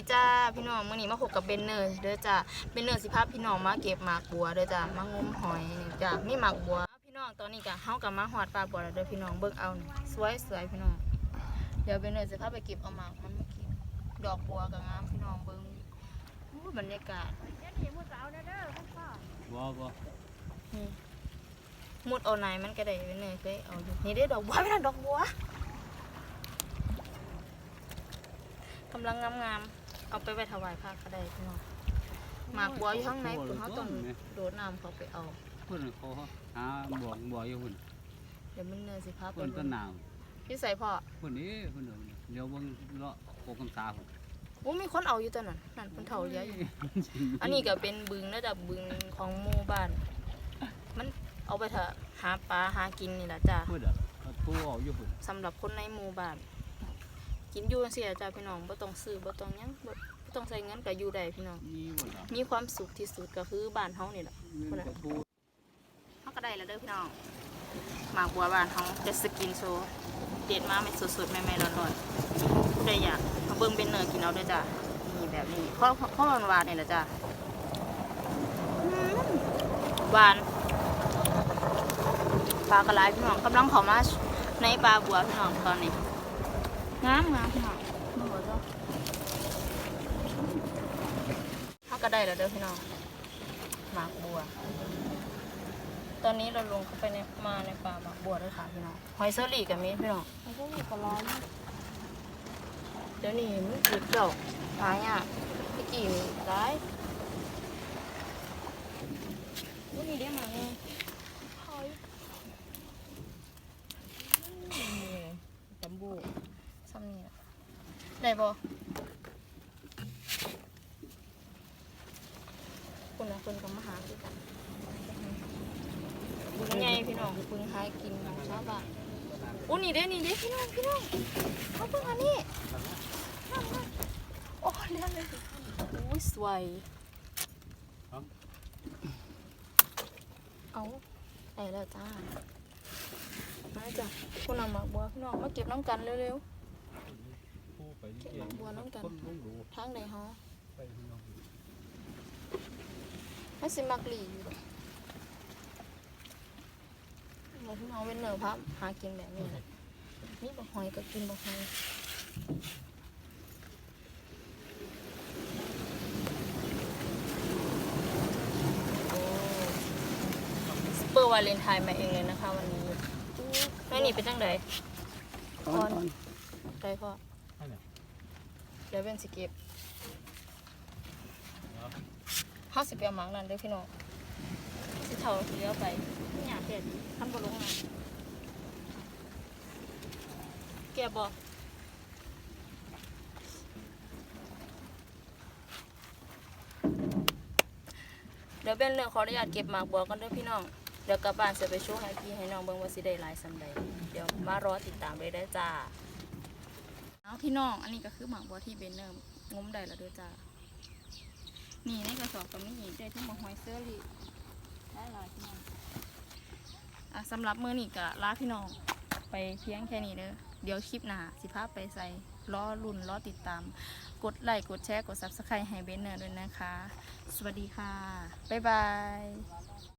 ดีจ้าพี่น้องมื้อนี้มาพบกับเบนเนอร์เด้อจ้าเบนเนอร์สิพาพี่น้องมาเก็บหมากบัวเด้อจ้ามางมหอยนี่จ้ามีหมากบัว พี่น้องตอนนี้ก็เฮาก็มาฮอดปลาบัวแล้วเด้อพี่น้องเบิ่งเอานี่สวยสวยพี่น้องเดี๋ยวเบนเนอร์สิพาไปเก็บเอาหมากมันมากินดอกบัวก็งามพี่น้องเบิ่งอู้บรรยากาศบ่บ่นี่มุดเอาไหนมันก็ได้เบนเนอร์เคยเอาอยู่นี่เด้อดอกบัวพี่น้องดอกบัวกำลังงามๆ เอาไปไว้ถวายพระก็ได้พี่น้องหมากบัวอยู่ข้างในคุณเขาต้องโดดน้ำเขาไปเอาเพิ่นเขาหาบ่วงบ่อยู่พุ่นเดี๋ยวมันเนินสิพาไปเพิ่นต้นหนาวพี่ใส่พ่อเพิ่นนี่เพิ่นเดี๋ยวเบิ่งเลาะโกกำตาพุ่นโอ้มีคนเอาอยู่ตอนนั้นนั่นคนเฒ่าเยอะอยู่อันนี้ก็เป็นบึงระดับบึงของหมู่บ้าน มันเอาไปเถอะหาปลาหากินนี่แหละจ้าเพิ่นอะเขาปูเอาอยู่พุ่นสำหรับคนในหมู่บ้าน กินอยู่จังซี่ล่ะจ้าพี่น้องบ่ต้องซื้อบ่ต้องหยังบ่บ่ต้องใส่เงินก็อยู่ได้พี่น้อง มีบ่ล่ะมีความสุขที่สุดก็คือบ้านเฮานี่แหละเงินกับปูเขาก็ได้แล้วเด้อพี่น้องหมากบัวบานเขาจะสกินโชว์เด็ดมาไม่สดๆใหม่ๆร้อนๆผู้ใดอยากมาเบิ่งเป็นเนื้อกินเอาเด้อจ้ะนี่แบบนี้ข้าวข้าวหวานๆนี่แหละจ้ะอืมหวานปลากระไรพี่น้องกำลังเขามาในปลาบัวพี่น้องตอนนี้ งามงามพี่น้องมาบัวจ้ะเขาก็ได้แล้วเด้อพี่น้องหมากบัว ตอนนี้เราลงเข้าไปในมาในป่าหมากบัวด้วยค่ะพี่น้องหอยเซอรี่กับมีพี่น้องมันก็มีปลาร้อนเดี๋ยวนี้มันจีบดอกหายอะพี่กี่มีร้ายวันนี้ได้มาไง หอย จัมบูซ้ำนี่ล่ะ ได้บ่คุณนะคุณกับมาหาคือกันบึงไงพี่น้องบึงหากินของชาวบ้านโอ้นี่เด้นี่เด้พี่น้องพี่น้องเขาเพิ่งอันนี้นั่นนั่นโอ้เลี้ยงเลยโอ้ยสวยเอาไอ้แล้วจ้ามาจ้ะคุณนำหมากบัวพี่น้องมาเก็บน้ำกันเร็วปู ไปเก็บหมากบัวน้ำกันคนลงดูๆทางไหนฮะไปข้างนอกไม่สิมักหลีอยู่ดอกเราพี่น้องเว้นเนอพับหากินแบบนี้แหละนี่บะหอยก็กินบะหอยโอ้ซุปเปอร์วาเลนไทน์มาเองเลยนะคะวันนี้แม่นี่เป็นจังไดตอนตอนได้พ่อให้ไหน เดี๋ยวเป็นสเก็บห้าสิบเปียมังนั่นเด้อพี่น้องสิเท่าเลี้ยวไปไม่อยากเปลี่ยนทำบอลงมาแกบอกเดี๋ยวเป็นเรื่องขออนุญาตเก็บหมากบัวกันเด้อพี่น้อง เดี๋ยวกลับบ้านจะไปโชว์ให้พี่ให้น้องเบิ่งว่าสิได้หลายสำใดเดี๋ยวมารอติดตามเลยได้จ้า เอาพี่น้อง อันนี้ก็คือหมากบัวที่เบนเนอร์งมได้แล้วเด้วยจ้านี่ในกระสอบก็มีอีกได้ทั้งหมดหอยเซอรี่ได้หลายพี่น้องอะสำหรับมือนี้ก็ลาพี่น้องไปเพียงแค่นี้เด้อเดี๋ยวคลิปหน้าสิภาพไปใส่ล้อรุ่นล้อติดตาม กดไลค์กดแชร์กด subscribe ให้เบนเนอร์ด้วยนะคะ สวัสดีค่ะ บ๊ายบาย